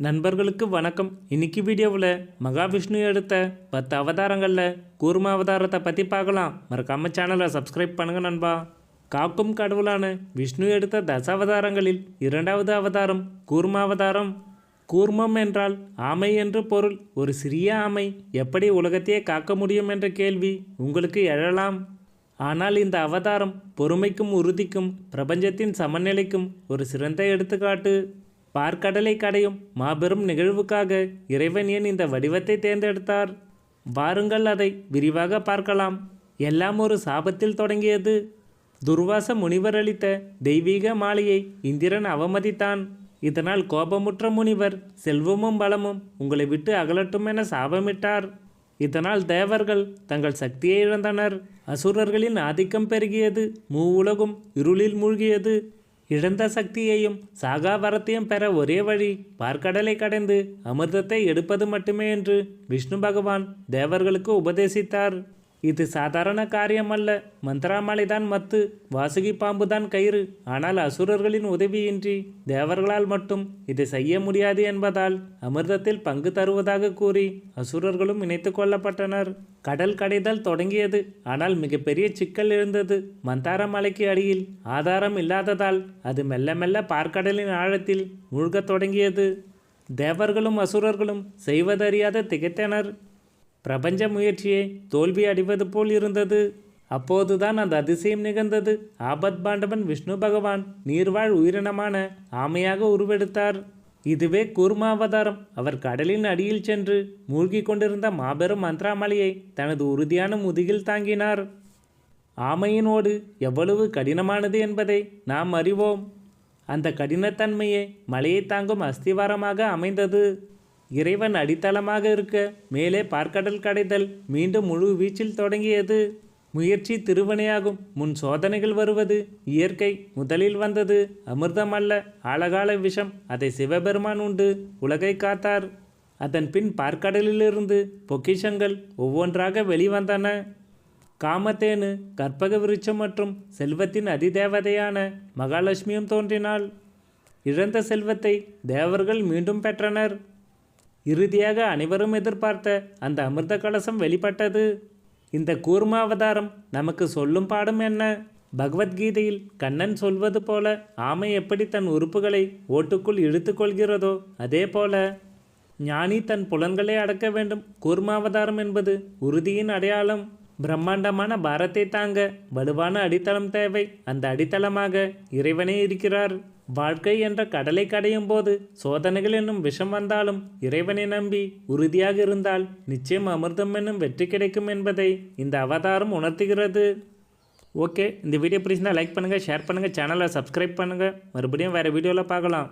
நண்பர்களுக்கு வணக்கம். இன்னைக்கு வீடியோவில் மகாவிஷ்ணு எடுத்த பத்து அவதாரங்களில் கூர்ம அவதாரத்தை பற்றி பார்க்கலாம். மறக்காம சேனலை சப்ஸ்கிரைப் பண்ணுங்க நண்பா. காக்கும் கடவுளான விஷ்ணு எடுத்த தசாவதாரங்களில் இரண்டாவது அவதாரம் கூர்ம அவதாரம். கூர்மம் என்றால் ஆமை என்று பொருள். ஒரு சிறிய ஆமை எப்படி உலகத்தையே காக்க முடியும் என்ற கேள்வி உங்களுக்கு எழலாம். ஆனால் இந்த அவதாரம் பொறுமைக்கும் உறுதிக்கும் பிரபஞ்சத்தின் சமநிலைக்கும் ஒரு சிறந்த எடுத்துக்காட்டு. பார்க்கடலை கடையும் மாபெரும் நிகழ்வுக்காக இறைவன் ஏன் இந்த வடிவத்தை தேர்ந்தெடுத்தார்? வாருங்கள் அதை விரிவாக பார்க்கலாம். எல்லாம் ஒரு சாபத்தில் தொடங்கியது. துர்வாச முனிவர் அளித்த தெய்வீக மாலையை இந்திரன் அவமதித்தான். இதனால் கோபமுற்ற முனிவர் செல்வமும் பலமும் உங்களை விட்டு அகலட்டும் என சாபமிட்டார். இதனால் தேவர்கள் தங்கள் சக்தியை இழந்தனர். அசுரர்களின் ஆதிக்கம் பெருகியது. மூவுலகும் இருளில் மூழ்கியது. இழந்த சக்தியையும் சாகா வரத்தையும் பெற ஒரே வழி பார்க்கடலை கடந்து அமிர்தத்தை எடுப்பது மட்டுமே என்று விஷ்ணு பகவான் தேவர்களுக்கு உபதேசித்தார். இது சாதாரண காரியம் அல்ல. மந்திராமலைதான் மத்து வாசுகி பாம்புதான் கயிறு. ஆனால் அசுரர்களின் உதவியின்றி தேவர்களால் மட்டும் இதை செய்ய முடியாது என்பதால் அமிர்தத்தில் பங்கு தருவதாக கூறி அசுரர்களும் இணைத்து கொள்ளப்பட்டனர். கடல் கடைதல் தொடங்கியது. ஆனால் மிகப்பெரிய சிக்கல் எழுந்தது. மந்தார மலைக்கு அடியில் ஆதாரம் இல்லாததால் அது மெல்ல மெல்ல பார்க்கடலின் ஆழத்தில் மூழ்கத் தொடங்கியது. தேவர்களும் அசுரர்களும் செய்வதறியாத திகைத்தனர். பிரபஞ்ச முயற்சியை தோல்வி அடைவது போல் இருந்தது. அப்போதுதான் அந்த அதிசயம் நிகழ்ந்தது. ஆபத் பாண்டவன் விஷ்ணு பகவான் நீர்வாழ் உயிரினமான ஆமையாக உருவெடுத்தார். இதுவே கூர்மாவதாரம் அவர் கடலின் அடியில் சென்று மூழ்கிக் கொண்டிருந்த மாபெரும் மந்திராமலையை தனது உறுதியான முதுகில் தாங்கினார். ஆமையினோடு எவ்வளவு கடினமானது என்பதை நாம் அறிவோம். அந்த கடினத்தன்மையே மலையை தாங்கும் அஸ்திவாரமாக அமைந்தது. இறைவன் அடித்தளமாக இருக்க மேலே பார்க்கடல் கடைதல் மீண்டும் முழு வீச்சில் தொடங்கியது. முயற்சி திருவினையாகும் முன் சோதனைகள் வருவது இயற்கை முதலில் வந்தது. அமிர்தம் அல்ல ஆழகால விஷம் அதை சிவபெருமான் உண்டு உலகை காத்தார். அதன் பின் பார்க்கடலிலிருந்து பொக்கிஷங்கள் ஒவ்வொன்றாக வெளிவந்தன. காமத்தேனு கற்பக விருட்சம் மற்றும் செல்வத்தின் அதிதேவதையான மகாலட்சுமியும் தோன்றினாள். இழந்த செல்வத்தை தேவர்கள் மீண்டும் பெற்றனர். இறுதியாக அனைவரும் எதிர்பார்த்த அந்த அமிர்த கலசம் வெளிப்பட்டது. இந்த கூர்மாவதாரம் நமக்கு சொல்லும் பாடம் என்ன? பகவத்கீதையில் கண்ணன் சொல்வது போல ஆமை எப்படி தன் உறுப்புகளை ஓட்டுக்குள் இழுத்துக்கொள்கிறதோ அதே போல ஞானி தன் புலன்களை அடக்க வேண்டும். கூர்மாவதாரம் என்பது உறுதியின் அடையாளம். பிரம்மாண்டமான பாரத்தை தாங்க வலுவான அடித்தளம் தேவை. அந்த அடித்தளமாக இறைவனே இருக்கிறார். வாழ்க்கை என்ற கடலை கடையும் போது சோதனைகள் என்னும் விஷம் வந்தாலும் இறைவனை நம்பி உறுதியாக இருந்தால் நிச்சயம் அமிர்தம் என்னும் வெற்றி கிடைக்கும் என்பதை இந்த அவதாரம் உணர்த்துகிறது. ஓகே இந்த வீடியோ பிடிச்சிருந்தால் லைக் பண்ணுங்கள் ஷேர் பண்ணுங்கள் சேனலை சப்ஸ்கிரைப் பண்ணுங்கள் மறுபடியும் வேறு வீடியோவில் பார்க்கலாம்.